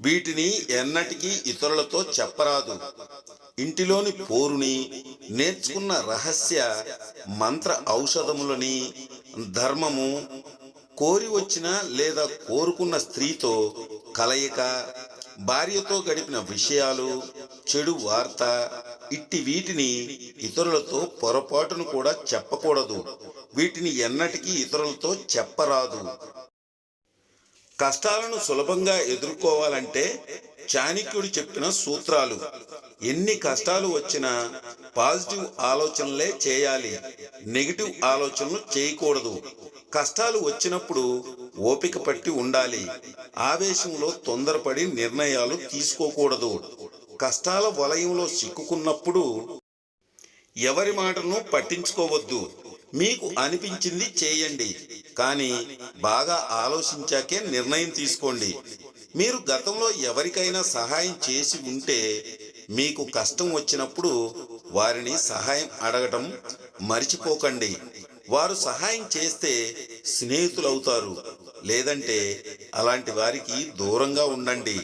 వీటిని ఎన్నటికీ ఇతరులతో చెప్పరాదు. ఇంటిలోని పోరుని నేర్చుకున్న రహస్య మంత్ర ఔషధములని ధర్మము కోరి వచ్చిన లేదా కోరుకున్న స్త్రీతో కలయిక భార్యతో గడిపిన విషయాలు చెడు వార్త ఇట్టి వీటిని ఇతరులతో పొరపాటును కూడా చెప్పకూడదు. వీటిని ఎన్నటికీ ఇతరులతో చెప్పరాదు. కష్టాలను సులభంగా ఎదుర్కోవాలంటే చాణక్యుడు చెప్పిన సూత్రాలు. ఎన్ని కష్టాలు వచ్చినా పాజిటివ్ ఆలోచనలే చేయాలి. నెగిటివ్ ఆలోచనలు చేయకూడదు. కష్టాలు వచ్చినప్పుడు ఓపిక పట్టి ఉండాలి. ఆవేశంలో తొందరపడి నిర్ణయాలు తీసుకోకూడదు. కష్టాల వలయంలో చిక్కుకున్నప్పుడు ఎవరి మాటను పట్టించుకోవద్దు. మీకు అనిపించింది చేయండి. కానీ బాగా ఆలోచించాకే నిర్ణయం తీసుకోండి. మీరు గతంలో ఎవరికైనా సహాయం చేసి ఉంటే మీకు కష్టం వచ్చినప్పుడు వారిని సహాయం అడగటం మర్చిపోకండి. వారు సహాయం చేస్తే స్నేహితులవుతారు. లేదంటే అలాంటి వారికి దూరంగా ఉండండి.